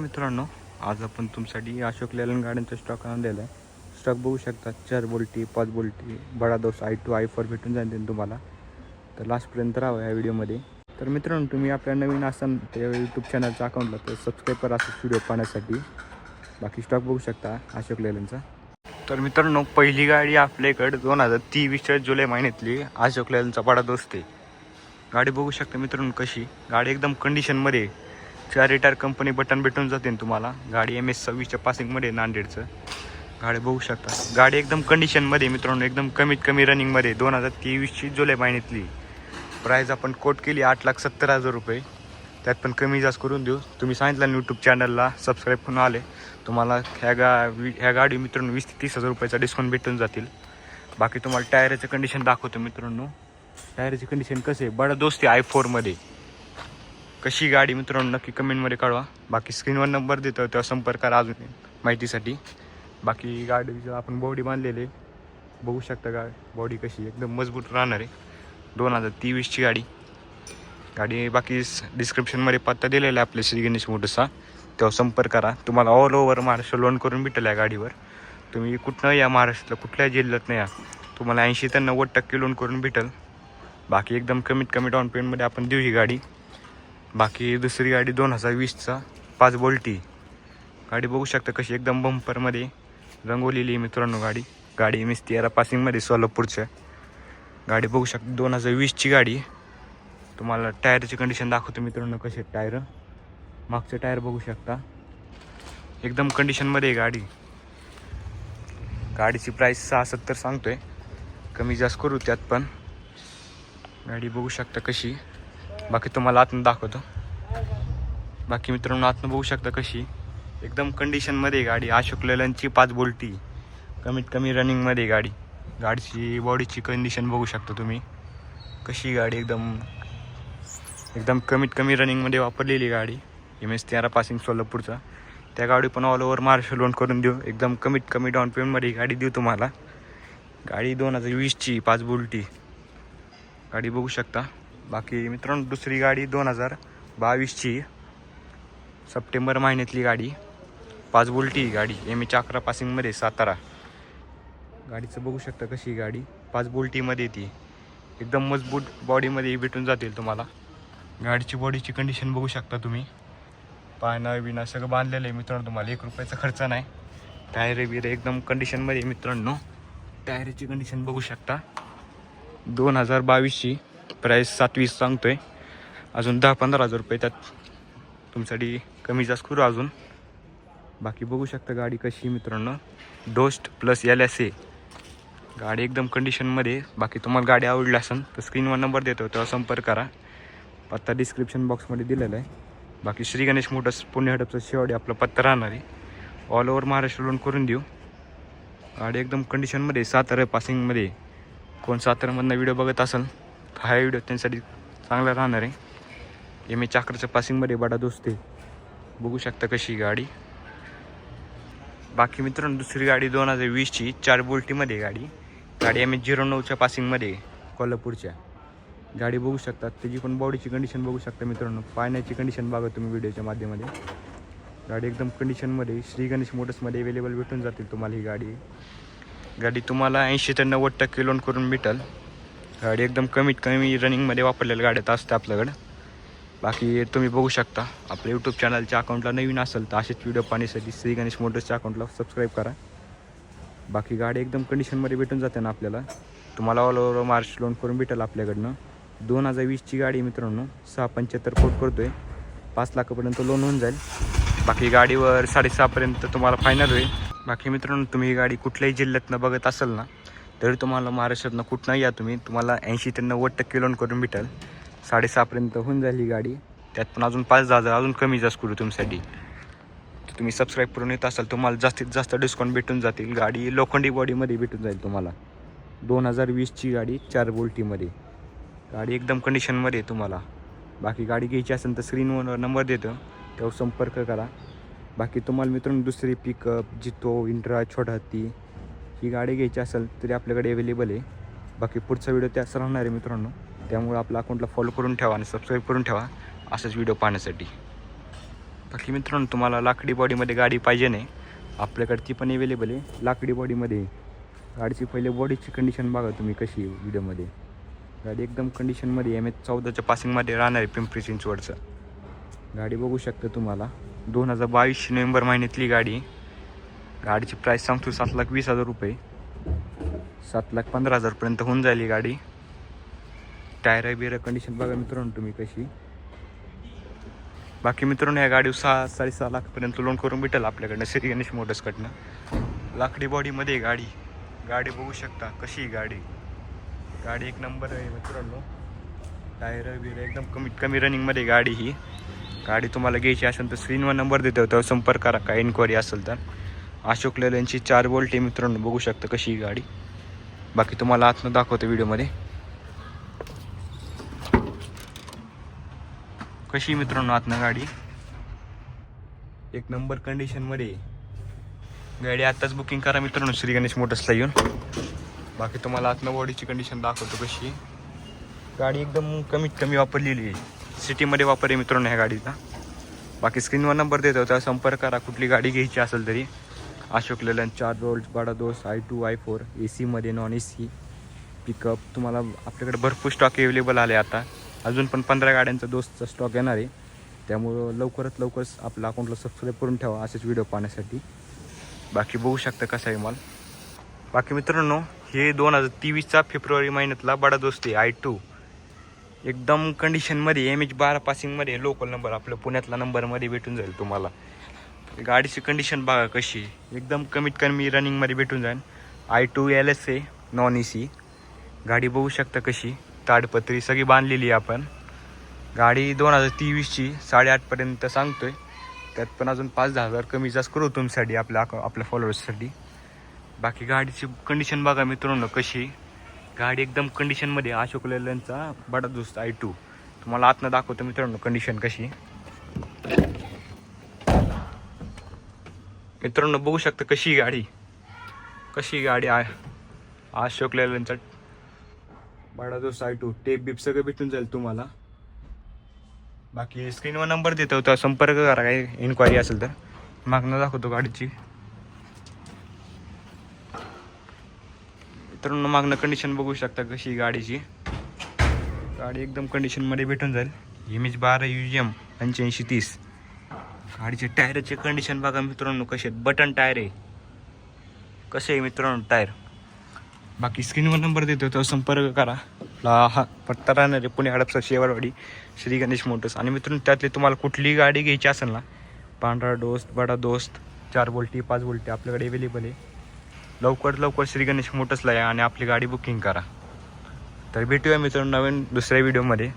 मित्रांनो आज आपण तुमच्यासाठी अशोक लेलन गाड्यांचा स्टॉक आणलेला आहे. स्टॉक बघू शकता चार बोल्टी पाच बोल्टी Bada Dost I two I four भेटून जातील तुम्हाला. तर लास्टपर्यंत राहा या व्हिडिओमध्ये. तर मित्रांनो तुम्ही आपल्या नवीन असाल त्या यूट्यूब चॅनलच्या अकाउंटला तर सबस्क्राईब करा असं व्हिडिओ पाहण्यासाठी. बाकी स्टॉक बघू शकता अशोक लेलनचा तर मित्रांनो पहिली गाडी आपल्याकडे दोन हजार तेवीसच्या जुलै महिन्यातली अशोक लेलनचा बडा दोस्त आहे गाडी बघू शकता मित्रांनो कशी? गाडी एकदम कंडिशनमध्ये आहे. चार टायर कंपनी बटन भेटून जाते तुम्हाला. गाडी एम एस सव्वीसच्या पासिंगमध्ये नांदेडचं. गाडी बघू शकता. गाडी एकदम कंडिशनमध्ये मित्रांनो एकदम कमीत कमी रनिंगमध्ये दोन हजार तेवीसची जुलै महिन्यातली. प्राईज आपण कोट केली आठ लाख सत्तर हजार रुपये. त्यात पण कमी जास्त करून देऊ. तुम्ही सांगितलं यूट्यूब चॅनलला सबस्क्राईब करून आले. तुम्हाला ह्या गा ह्या गाडी मित्रांनो वीस ते तीस हजार रुपयाचा डिस्काउंट भेटून जातील. बाकी तुम्हाला टायराचं कंडिशन दाखवतो मित्रांनो. टायराची कंडिशन कसं आहे? बडा दोस्ती आय फोरमध्ये कशी गाडी मित्रांनो नक्की कमेंटमध्ये कळवा. बाकी स्क्रीनवर नंबर देतो तेव्हा संपर्क करा अजून माहितीसाठी. बाकी गाडीचं आपण बॉडी बांधलेली आहे. बघू शकता गा बॉडी कशी एकदम मजबूत राहणार आहे. दोन हजार तेवीसची गाडी. गाडी बाकी डिस्क्रिप्शनमध्ये पत्ता दिलेला आहे आपल्या श्री गणेश मोटर्सचा. तेव्हा संपर्क करा तुम्हाला ऑल ओव्हर महाराष्ट्र लोन करून भेटेल या गाडीवर. तुम्ही कुठनं या महाराष्ट्रातलं कुठल्याही जिल्ह्यात नाही या. तुम्हाला ऐंशी ते नव्वद टक्के लोन करून भेटेल. बाकी एकदम कमीत कमी डाऊन पेमेंटमध्ये आपण देऊ ही गाडी. बाकी दुसरी गाडी दोन हजार वीसचा पाच बोल्टी. गाडी बघू शकता कशी एकदम बंपरमध्ये रंगवलेली आहे मित्रांनो गाडी. गाडी एम एस तेरा पासिंगमध्ये सोलापूरच्या. गाडी बघू शकता दोन हजार वीसची गाडी. तुम्हाला टायरची कंडिशन दाखवतो मित्रांनो कसे टायर. मागचे टायर बघू शकता. एकदम कंडिशनमध्ये आहे गाडी. गाडीची प्राईस सहा सत्तर सांगतोय. कमी जास्त करू त्यात पण. गाडी बघू शकता कशी. बाकी तुम्हाला आतून दाखवतो. बाकी मित्रांनो आतनं बघू शकता कशी. एकदम कंडिशनमध्ये गाडी. अशोक लेलनची पाच बोल्टी कमीत कमी रनिंगमध्ये गाडी. गाडीची बॉडीची कंडिशन बघू शकता तुम्ही. कशी गाडी एकदम. एकदम कमीत कमी रनिंगमध्ये वापरलेली गाडी. एम एस तेरा पासिंग सोलापूरचा. त्या गाडी पण ऑल ओव्हर महाराष्ट्र लोन करून देऊ. एकदम कमीत कमी डाऊन पेमेंटमध्ये गाडी देऊ तुम्हाला. गाडी दोन हजार वीसची पाच बोल्टी गाडी बघू शकता. बाकी मित्रांनो दुसरी गाडी दोन हजार बावीसची. सप्टेंबर महिन्यातली गाडी. पाच बोल्टी गाडी. एम एच अकरा पासिंगमध्ये सातारा. गाडीचं बघू शकता कशी गाडी. पाच बोल्टीमध्ये ती. एकदम मजबूत बॉडीमध्ये भेटून जातील तुम्हाला. गाडीची बॉडीची कंडिशन बघू शकता तुम्ही. पाना बिना सगळं बांधलेलं आहे मित्रांनो तुम्हाला. एक रुपयाचा खर्च नाही. टायर बिर एकदम कंडिशनमध्ये मित्रांनो. टायरची कंडिशन बघू शकता. दोन हजार बावीसची. प्राईस सातवीस सांगतोय. अजून दहा पंधरा हजार रुपये त्यात. तुमच्यासाठी कमी जास्त करू अजून. बाकी बघू शकता गाडी कशी आहे मित्रांनो. Dost plus L S A गाडी एकदम कंडिशनमध्ये बाकी तुम्हाला गाडी आवडली असेल तर स्क्रीनवर नंबर देतो तेव्हा संपर्क करा. पत्ता डिस्क्रिप्शन बॉक्समध्ये दिलेला आहे. बाकी श्री गणेश मोटर्स पुणे हडपचा शेवटी आपला पत्ता राहणार आहे. ऑल ओव्हर महाराष्ट्र लोन करून देऊ. गाडी एकदम कंडिशनमध्ये सातारा पासिंगमध्ये कोण सातारामधनं व्हिडिओ बघत असेल हा व्हिडिओ त्यांच्यासाठी चांगला राहणार आहे. एम ए चाकरच्या पासिंगमध्ये बडा दोस्त बघू शकता कशी गाडी. बाकी मित्रांनो दुसरी गाडी दोन हजार वीसची चार बोल्टीमध्ये गाडी. गाडी एम एच झिरो नऊच्या पासिंगमध्ये कोल्हापूरच्या. गाडी बघू शकता त्याची पण बॉडीची कंडिशन बघू शकता मित्रांनो. पाण्याची कंडिशन बघा तुम्ही व्हिडिओच्या माध्यमामध्ये गाडी एकदम कंडिशनमध्ये श्री गणेश मोटर्समध्ये अवेलेबल भेटून जातील तुम्हाला ही गाडी. गाडी तुम्हाला ऐंशी ते नव्वद टक्के लोन करून भेटेल. गाडी एकदम कमीत कमी रनिंगमध्ये वापरलेल्या गाड्यात असते आपल्याकडं. बाकी तुम्ही बघू शकता. आपल्या यूट्यूब चॅनलच्या अकाउंटला नवीन असेल तर असेच व्हिडिओ पाहण्यासाठी श्री गणेश मोटर्सच्या अकाउंटला सबस्क्राईब करा. बाकी गाडी एकदम कंडिशनमध्ये भेटून जाते ना आपल्याला. तुम्हाला ऑल ओव्हर मार्च लोन करून भेटेल आपल्याकडनं. दोन हजार वीसची गाडी मित्रांनो. सहा पंच्याहत्तर कोट आहे पाच लाखापर्यंत लोन होऊन जाईल. बाकी गाडीवर साडेसहापर्यंत तुम्हाला फायनल होईल. बाकी मित्रांनो तुम्ही ही गाडी कुठल्याही जिल्ह्यातनं बघत असाल ना तरी तुम्हाला महाराष्ट्रातनं कुठनं या तुम्ही. तुम्हाला ऐंशी ते नव्वद टक्के लोन करून भेटेल. साडेसहापर्यंत होऊन जाईल ही गाडी. त्यात पण अजून पाच दहा हजार अजून कमी जास्त करू तुमच्यासाठी. तुम्ही सबस्क्राईब करून येत असाल तुम्हाला जास्तीत जास्त डिस्काउंट भेटून जातील. गाडी लोखंडी बॉडीमध्ये भेटून जाईल तुम्हाला. दोन हजार वीसची गाडी चार बोल्टीमध्ये. गाडी एकदम कंडिशनमध्ये आहे तुम्हाला. बाकी गाडी घ्यायची असेल तर स्क्रीनवर नंबर देतो. तेव्हा संपर्क करा. बाकी तुम्हाला मित्रांनो दुसरी पिकअप जितो इंट्रा छोटा हत्ती ही गाडी घ्यायची असेल तरी आपल्याकडे अवेलेबल आहे. बाकी पुढचा व्हिडिओ त्याच राहणार आहे मित्रांनो. त्यामुळे आपल्या अकाउंटला फॉलो करून ठेवा आणि सबस्क्राईब करून ठेवा. असाच व्हिडिओ पाहण्यासाठी. बाकी मित्रांनो तुम्हाला लाकडी बॉडीमध्ये गाडी पाहिजे नाही. आपल्याकडे ती पण अवेलेबल आहे. लाकडी बॉडीमध्ये गाडीची पहिले बॉडीची कंडिशन बघा तुम्ही कशी व्हिडिओमध्ये गाडी एकदम कंडिशनमध्ये एम एच चौदाच्या पासिंगमध्ये राहणार आहे पिंपरी चिंचवडचं. गाडी बघू शकता तुम्हाला. दोन हजार बावीस नोव्हेंबर महिन्यातली गाडी. आहे. गाडीची प्राईस सांगतो सात लाख वीस हजार रुपये. सात लाख पंधरा हजारपर्यंत होऊन जाईल ही गाडी. टायर बिर कंडिशन बघा मित्रांनो तुम्ही कशी. बाकी मित्रांनो या गाडी सहा साडेसहा लाखपर्यंत लोन करून भेटेल आपल्याकडनं श्री गणेश मोटर्सकडनं. लाकडी बॉडीमध्ये गाडी. गाडी बघू शकता कशी गाडी. गाडी एक नंबर आहे मित्रांनो. टायर बिर एकदम कमीत कमी रनिंगमध्ये गाडी ही. गाडी तुम्हाला घ्यायची असेल तर स्क्रीनवर नंबर देतो त्यावर संपर्क करा. काय इन्क्वायरी असेल तर. अशोक लेल्यांची चार बोल्ट आहे मित्रांनो बघू शकता कशी ही गाडी. बाकी तुम्हाला आतनं दाखवतो व्हिडिओमध्ये. कशी मित्रांनो आतनं गाडी? एक नंबर कंडिशनमध्ये गाडी आत्ताच बुकिंग करा मित्रांनो श्री गणेश मोटर्सला येऊन. बाकी तुम्हाला आतनं बॉडीची कंडिशन दाखवतो कशी गाडी एकदम कमीत कमी वापरलेली आहे. सिटीमध्ये वापर आहे मित्रांनो ह्या गाडीचा. बाकी स्क्रीनवर नंबर देतो होता संपर्क करा. कुठली गाडी घ्यायची असेल तरी. अशोक लेलन चार Rolls Bada Dost I two I four A सीमध्ये नॉन ए सी पिकअप तुम्हाला आपल्याकडे भरपूर स्टॉक अवेलेबल आले आता. अजून पण पंधरा गाड्यांचा दोस्तचा स्टॉक येणार आहे. त्यामुळं लवकरात लवकर आपल्या अकाउंटला सबस्क्राईब करून ठेवा असेच व्हिडिओ पाहण्यासाठी. बाकी बघू शकता कसा आहे माल. बाकी मित्रांनो हे दोन हजार तेवीसचा फेब्रुवारी महिन्यातला बडा दोस्त आहे आय टू. एकदम कंडिशनमध्ये एम एच बारा पासिंगमध्ये लोकल नंबर आपल्या पुण्यातला नंबरमध्ये भेटून जाईल तुम्हाला. गाडीची कंडिशन बघा कशी एकदम कमीत कमी रनिंगमध्ये भेटून जाईल I two L S A non A C गाडी बघू शकता कशी ताडपत्री सगळी बांधलेली आहे आपण. गाडी दोन हजार तेवीसची साडेआठपर्यंत सांगतोय. त्यात पण अजून पाच दहा हजार कमी जास्त करू तुमच्यासाठी आपल्या आपल्या फॉलोअर्ससाठी बाकी गाडीची कंडिशन बघा मित्रांनो कशी गाडी एकदम कंडिशनमध्ये अशोक लेलनचा बडा दोस्त आय टू तुम्हाला आतनं दाखवतो मित्रांनो कंडिशन कशी मित्रांनो बघू शकता कशी गाडी. कशी गाडी आहे. अशोक लेलनचा बडा जो आय टू टेप बिप सगळं भेटून जाईल तुम्हाला. बाकी स्क्रीनवर नंबर देतो तर संपर्क करा काही इन्क्वायरी असेल तर. मागणं दाखवतो गाडीची. मित्रांनो मागणं कंडिशन बघू शकता कशी गाडीची. गाडी एकदम कंडिशनमध्ये भेटून जाईल. एम एच बारा यू एम पंच्याऐंशी तीस. गाडीचे टायरचे कंडिशन बघा मित्रांनो कसे आहेत. बटन टायर आहे. कसे आहे मित्रांनो टायर बाकी स्क्रीनवर नंबर देतो तो संपर्क करा. आपला हा पत्ता राहणार आहे पुणे हडपसा शेवारवाडी श्री गणेश मोटर्स आणि मित्रांनो त्यातली तुम्हाला कुठलीही गाडी घ्यायची असेल ना पांढरा दोस्त बडा दोस्त चार बोल्टी पाच बोल्टी आपल्याकडे अवेलेबल आहे. लवकर लवकर श्री गणेश मोटर्सला या आणि आपली गाडी बुकिंग करा. तर भेटूया मित्रांनो नवीन दुसऱ्या व्हिडिओमध्ये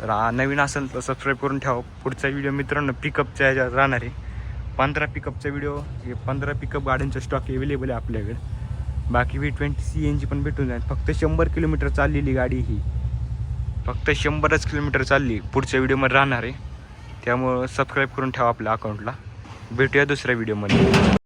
तर नवीन असेल तर सबस्क्राईब करून ठेवा. पुढचा व्हिडिओ मित्रांनो पिकअपच्या ह्याच्यात राहणार आहे. पंधरा पिकअपचा व्हिडिओ हे पंधरा पिकअप गाड्यांचा स्टॉक अवेलेबल आहे आपल्याकडे. बाकी V twenty C N G पण भेटून जाईल. फक्त शंभर किलोमीटर चाललेली गाडी ही. फक्त शंभरच किलोमीटर चालली. पुढच्या व्हिडिओमध्ये राहणार आहे. त्यामुळं सबस्क्राईब करून ठेवा आपल्या अकाउंटला भेटूया दुसऱ्या व्हिडिओमध्ये